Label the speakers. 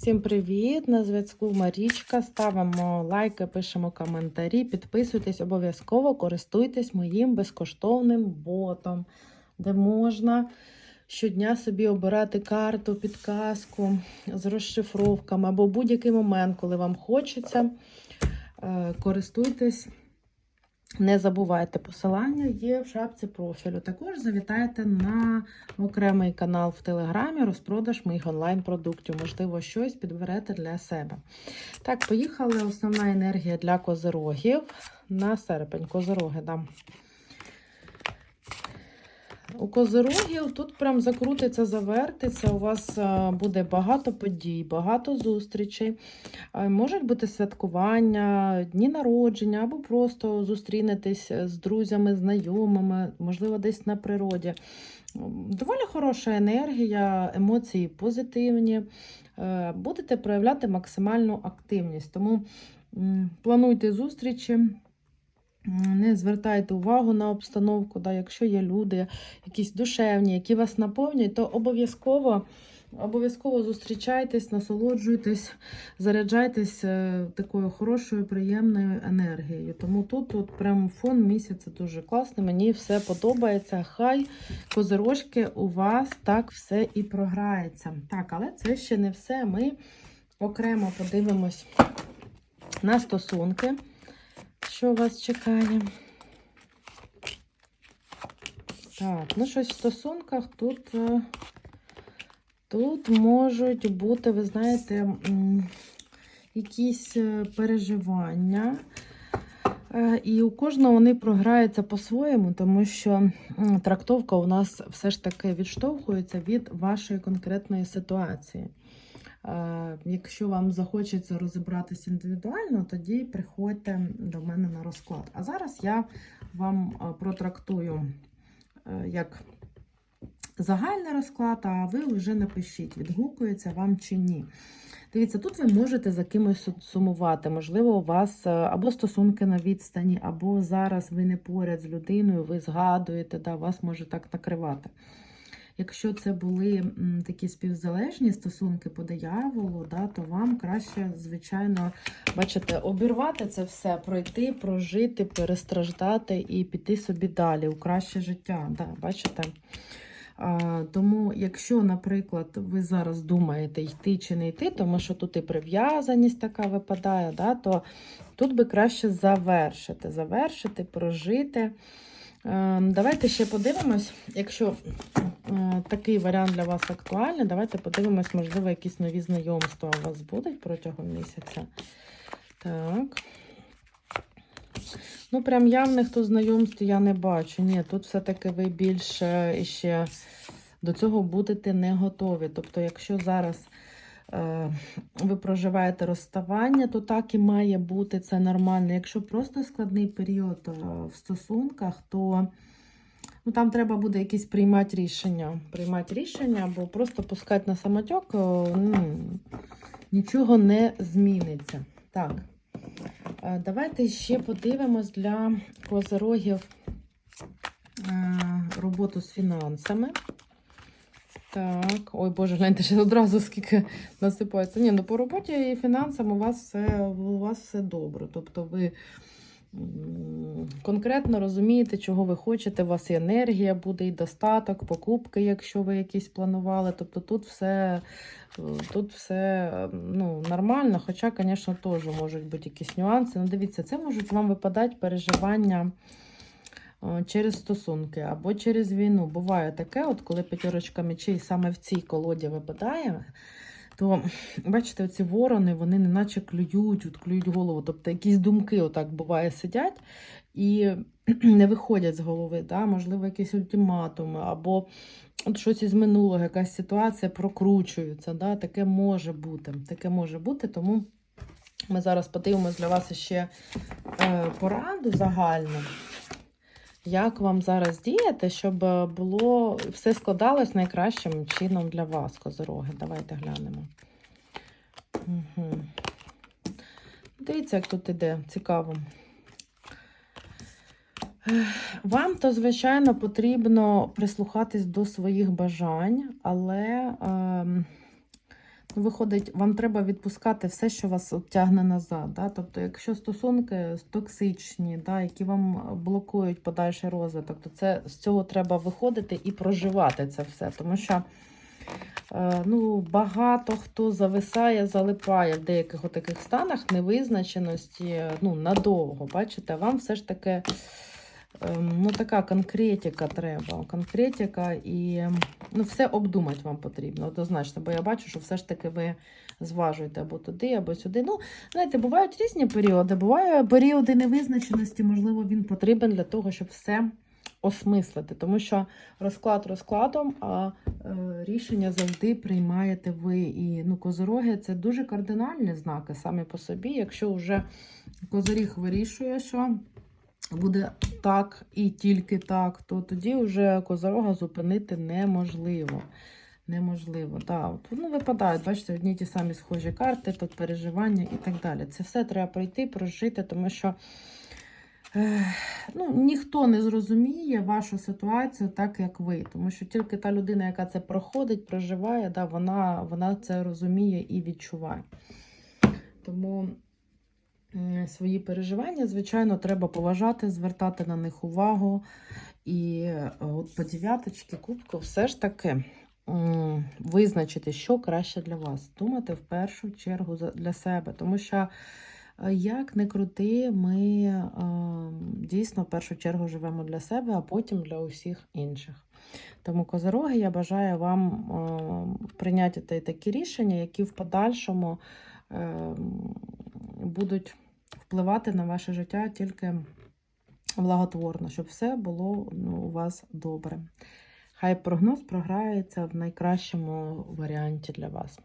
Speaker 1: Всім привіт! На зв'язку Марічка. Ставимо лайки, пишемо коментарі, підписуйтесь, обов'язково користуйтесь моїм безкоштовним ботом, де можна щодня собі обирати карту, підказку з розшифровками або будь-який момент, коли вам хочеться. Е, Користуйтесь. Не забувайте, посилання є в шапці профілю. Також завітайте на окремий канал в Телеграмі, розпродаж моїх онлайн-продуктів. Можливо, щось підберете для себе. Так, поїхали. Основна енергія для козирогів на серпень. Козироги дам. У козирогів тут прям закрутиться, завертиться. У вас е, буде багато подій, багато зустрічей. Можуть бути святкування, дні народження, або просто зустрінетесь з друзями, знайомими, можливо, десь на природі. Доволі хороша енергія, емоції позитивні. Е, Будете проявляти максимальну активність. Тому плануйте зустрічі. Не звертайте увагу на обстановку, да, якщо є люди, якісь душевні, які вас наповнюють, то обов'язково обов'язково зустрічайтесь, насолоджуйтесь, заряджайтесь е, такою хорошою, приємною енергією. Тому тут от прям фон місяця дуже класний. Мені все подобається. Хай козирожки у вас так все і програється. Так, але це ще не все. Ми окремо подивимось на стосунки. Що вас чекає? Так, ну щось в стосунках тут, е, тут можуть бути, ви знаєте, якісь е, переживання. Е, І у кожного вони програються по-своєму, тому що трактовка у нас все ж таки відштовхується від вашої конкретної ситуації. Е, Якщо вам захочеться розібратися індивідуально, тоді приходьте до мене на розклад. А зараз я вам е, протрактую е, як загальний розклад, а ви вже напишіть, відгукується вам чи ні. Дивіться, тут ви можете за кимось сумувати. Можливо, у вас або стосунки на відстані, або зараз ви не поряд з людиною, ви згадуєте, да, вас може так накривати. Якщо це були такі співзалежні стосунки по дияволу, да, то вам краще, звичайно, бачите, обірвати це все, пройти, прожити, перестраждати і піти собі далі у краще життя. Да, бачите? А, тому, якщо, наприклад, ви зараз думаєте, йти чи не йти, тому що тут і прив'язаність така випадає, да, то тут би краще завершити, завершити, прожити. Е, Давайте ще подивимось, якщо е, такий варіант для вас актуальний, давайте подивимось, можливо, якісь нові знайомства у вас будуть протягом місяця. Так. Ну, прям явних тут знайомств я не бачу. Ні, тут все-таки ви більше іще до цього будете не готові. Тобто, якщо зараз ви проживаєте розставання, то так і має бути це нормально. Якщо просто складний період е, в стосунках, то ну, там треба буде якісь приймати рішення. Приймати рішення або просто пускати на самотек, е, ну, нічого не зміниться. Так. Е, Давайте ще подивимось для козирогів е, роботу з фінансами. Так, ой Боже, гляньте, ще одразу скільки насипається. Ні, ну по роботі і фінансам у вас все, у вас все добре. Тобто ви конкретно розумієте, чого ви хочете, у вас і енергія буде, і достаток, покупки, якщо ви якісь планували. Тобто тут все, е, тут все ну, нормально, хоча, звісно, теж можуть бути якісь нюанси. Ну, дивіться, це можуть вам випадати переживання через стосунки або через війну. Буває таке, от коли п'ятерочка мечей саме в цій колоді випадає, то бачите, оці ворони, вони неначе клюють, от клюють голову. Тобто якісь думки отак буває сидять і не виходять з голови. Да? Можливо, якісь ультиматуми, або от щось із минулого, якась ситуація прокручується. Да? Таке може бути. Таке може бути, тому ми зараз подивимось для вас ще е, пораду загальну. Як вам зараз діяти, щоб е, було все складалось найкращим чином для вас, козороги? Давайте глянемо. Угу. Дивіться, як тут іде, цікаво. Вам то, звичайно, потрібно прислухатись до своїх бажань, але ем, виходить, вам треба відпускати все, що вас тягне назад. Да? Тобто, якщо стосунки токсичні, да, які вам блокують подальший розвиток, то це з цього треба виходити і проживати це все. Тому що е, ну, багато хто зависає, залипає в деяких таких станах невизначеності ну, надовго. Бачите, вам все ж таки. Ем, Ну, така конкретика треба. Конкретика і ну, все обдумати вам потрібно, однозначно, бо я бачу, що все ж таки ви зважуєте або туди, або сюди. Ну, знаєте, бувають різні періоди. Буває періоди невизначеності, можливо, він потрібен для того, щоб все осмислити. Тому що розклад розкладом, а е, рішення завжди приймаєте ви. І ну, козороги це дуже кардинальні знаки самі по собі. Якщо вже козоріг вирішує, що буде так і тільки так, то тоді вже козорога зупинити неможливо. Неможливо, да. От, ну, випадають, бачите, одні ті самі схожі карти, тут переживання і так далі. Це все треба пройти, прожити, тому що е, ну, ніхто не зрозуміє вашу ситуацію так, як ви. Тому що тільки та людина, яка це проходить, проживає, да, вона, вона це розуміє і відчуває. Тому свої переживання, звичайно, треба поважати, звертати на них увагу. І е, от по дев'яточці кубку все ж таки визначити, що краще для вас. Думати в першу чергу для себе. Тому що, е, як не крути, ми е, дійсно в першу чергу живемо для себе, а потім для усіх інших. Тому, козороги, я бажаю вам прийняти такі рішення, які в подальшому е, будуть впливати на ваше життя тільки благотворно, щоб все було ну, у вас добре. Хай прогноз програється в найкращому варіанті для вас.